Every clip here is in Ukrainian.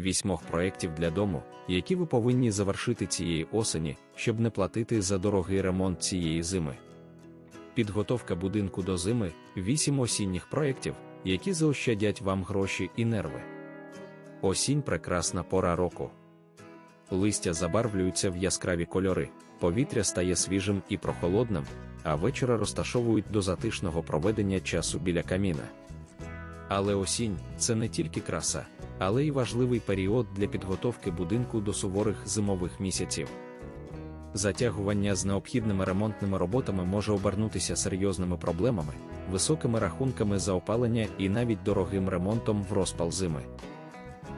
вісьмох проєктів для дому, які ви повинні завершити цієї осені, щоб не платити за дорогий ремонт цієї зими. Підготовка будинку до зими вісім осінніх проєктів, які заощадять вам гроші і нерви. Осінь прекрасна пора року. Листя забарвлюються в яскраві кольори, повітря стає свіжим і прохолодним, а вечора розташовують до затишного проведення часу біля каміна. Але осінь це не тільки краса, але й важливий період для підготовки будинку до суворих зимових місяців. Затягування з необхідними ремонтними роботами може обернутися серйозними проблемами, високими рахунками за опалення і навіть дорогим ремонтом в розпал зими.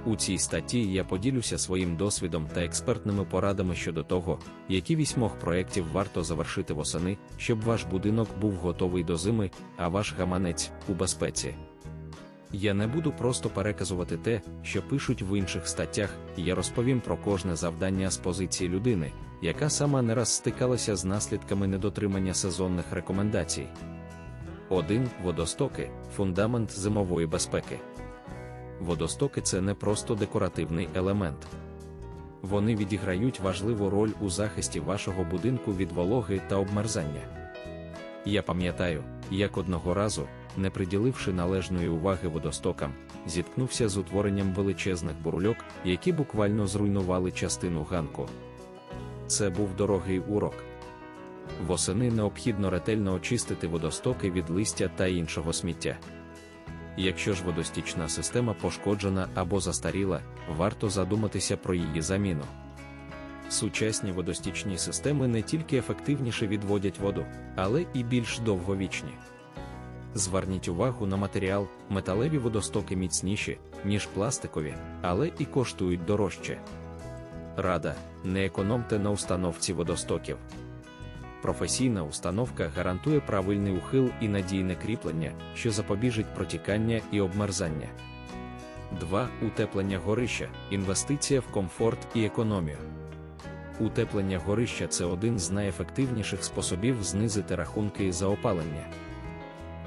У цій статті я поділюся своїм досвідом та експертними порадами щодо того, які вісьмох проєктів варто завершити восени, щоб ваш будинок був готовий до зими, а ваш гаманець у безпеці. Я не буду просто переказувати те, що пишуть в інших статтях, я розповім про кожне завдання з позиції людини, яка сама не раз стикалася з наслідками недотримання сезонних рекомендацій. 1. Водостоки фундамент зимової безпеки. Водостоки це не просто декоративний елемент. Вони відіграють важливу роль у захисті вашого будинку від вологи та обмерзання. Я пам'ятаю, як одного разу, не приділивши належної уваги водостокам, зіткнувся з утворенням величезних бурульок, які буквально зруйнували частину ганку. Це був дорогий урок. Восени необхідно ретельно очистити водостоки від листя та іншого сміття. Якщо ж водостічна система пошкоджена або застаріла, варто задуматися про її заміну. Сучасні водостічні системи не тільки ефективніше відводять воду, але і більш довговічні. Зверніть увагу на матеріал, металеві водостоки міцніші, ніж пластикові, але і коштують дорожче. Рада, не економте на установці водостоків. Професійна установка гарантує правильний ухил і надійне кріплення, що запобіжить протікання і обмерзання. 2. Утеплення горища інвестиція в комфорт і економію. Утеплення горища це один з найефективніших способів знизити рахунки за опалення.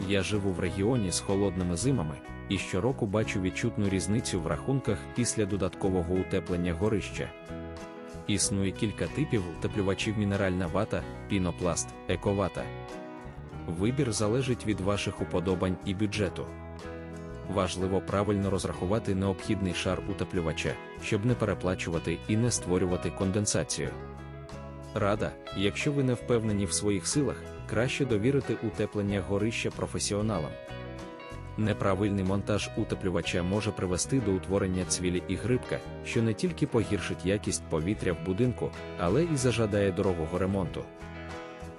Я живу в регіоні з холодними зимами і щороку бачу відчутну різницю в рахунках після додаткового утеплення горища. Існує кілька типів утеплювачів мінеральна вата, пінопласт, ековата. Вибір залежить від ваших уподобань і бюджету. Важливо правильно розрахувати необхідний шар утеплювача, щоб не переплачувати і не створювати конденсацію. Рада, якщо ви не впевнені в своїх силах, краще довірити утеплення горища професіоналам. Неправильний монтаж утеплювача може привести до утворення цвілі і грибка, що не тільки погіршить якість повітря в будинку, але і зажадає дорогого ремонту.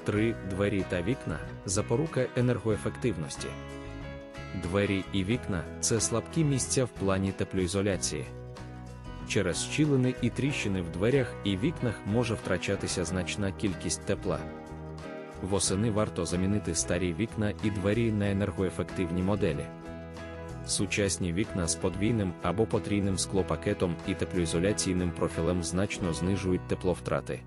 3. Двері та вікна запорука енергоефективності. Двері і вікна це слабкі місця в плані теплоізоляції. Через щілини і тріщини в дверях і вікнах може втрачатися значна кількість тепла. Восени варто замінити старі вікна і двері на енергоефективні моделі. Сучасні вікна з подвійним або потрійним склопакетом і теплоізоляційним профілем значно знижують тепловтрати.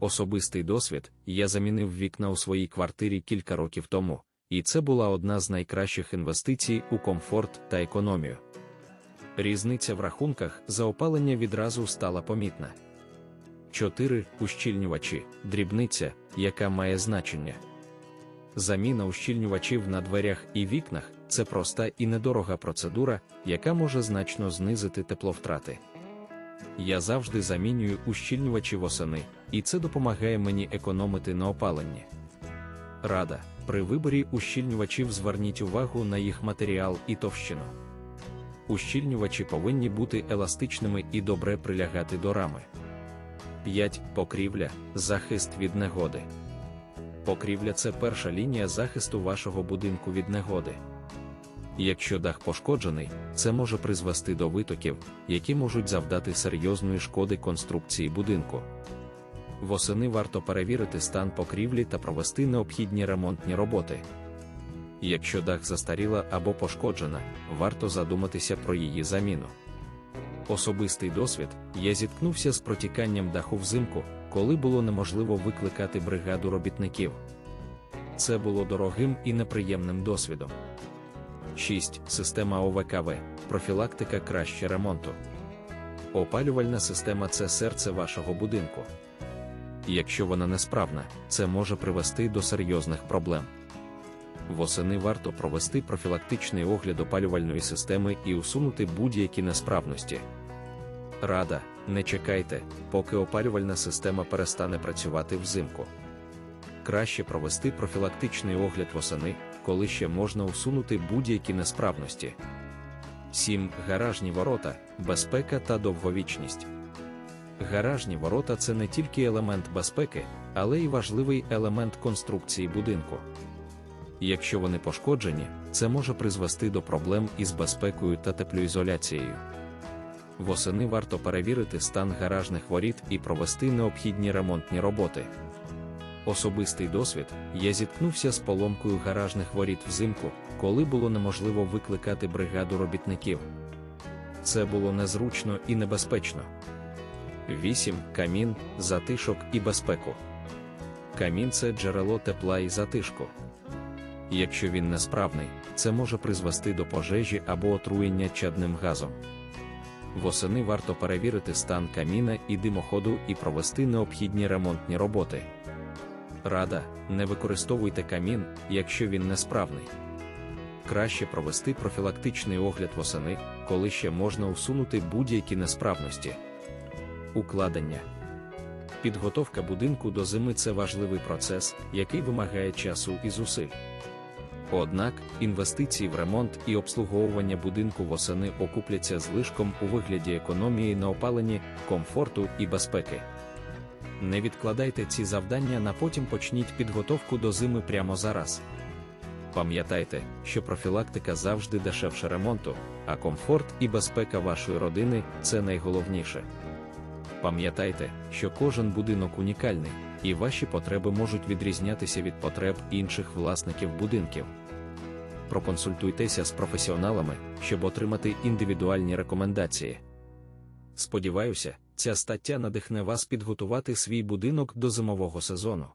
Особистий досвід я замінив вікна у своїй квартирі кілька років тому, і це була одна з найкращих інвестицій у комфорт та економію. Різниця в рахунках за опалення відразу стала помітна. 4. Ущільнювачі дрібниця, яка має значення. Заміна ущільнювачів на дверях і вікнах це проста і недорога процедура, яка може значно знизити тепловтрати. Я завжди замінюю ущільнювачі восени, і це допомагає мені економити на опаленні. Рада, при виборі ущільнювачів зверніть увагу на їх матеріал і товщину. Ущільнювачі повинні бути еластичними і добре прилягати до рами. 5. Покрівля захист від негоди. Покрівля це перша лінія захисту вашого будинку від негоди. Якщо дах пошкоджений, це може призвести до витоків, які можуть завдати серйозної шкоди конструкції будинку. Восени варто перевірити стан покрівлі та провести необхідні ремонтні роботи. Якщо дах застаріла або пошкоджена, варто задуматися про її заміну. Особистий досвід я зіткнувся з протіканням даху взимку, коли було неможливо викликати бригаду робітників. Це було дорогим і неприємним досвідом. 6. Система ОВКВ профілактика краще ремонту. Опалювальна система це серце вашого будинку. Якщо вона несправна, це може привести до серйозних проблем. Восени варто провести профілактичний огляд опалювальної системи і усунути будь-які несправності. Рада, не чекайте, поки опалювальна система перестане працювати взимку. Краще провести профілактичний огляд восени, коли ще можна усунути будь-які несправності. 7. Гаражні ворота, безпека та довговічність. Гаражні ворота це не тільки елемент безпеки, але й важливий елемент конструкції будинку. Якщо вони пошкоджені, це може призвести до проблем із безпекою та теплоізоляцією. Восени варто перевірити стан гаражних воріт і провести необхідні ремонтні роботи. Особистий досвід я зіткнувся з поломкою гаражних воріт взимку, коли було неможливо викликати бригаду робітників. Це було незручно і небезпечно. 8. Камін, затишок і безпеку. Камін це джерело тепла і затишку. Якщо він несправний, це може призвести до пожежі або отруєння чадним газом. Восени варто перевірити стан каміна і димоходу і провести необхідні ремонтні роботи. Рада, не використовуйте камін, якщо він несправний. Краще провести профілактичний огляд восени, коли ще можна усунути будь-які несправності. Укладення Підготовка будинку до зими це важливий процес, який вимагає часу і зусиль. Однак інвестиції в ремонт і обслуговування будинку восени окупляться злишком у вигляді економії на опаленні, комфорту і безпеки. Не відкладайте ці завдання на потім почніть підготовку до зими прямо зараз. Пам'ятайте, що профілактика завжди дешевше ремонту, а комфорт і безпека вашої родини це найголовніше. Пам'ятайте, що кожен будинок унікальний, і ваші потреби можуть відрізнятися від потреб інших власників будинків. Проконсультуйтеся з професіоналами, щоб отримати індивідуальні рекомендації. Сподіваюся, ця стаття надихне вас підготувати свій будинок до зимового сезону.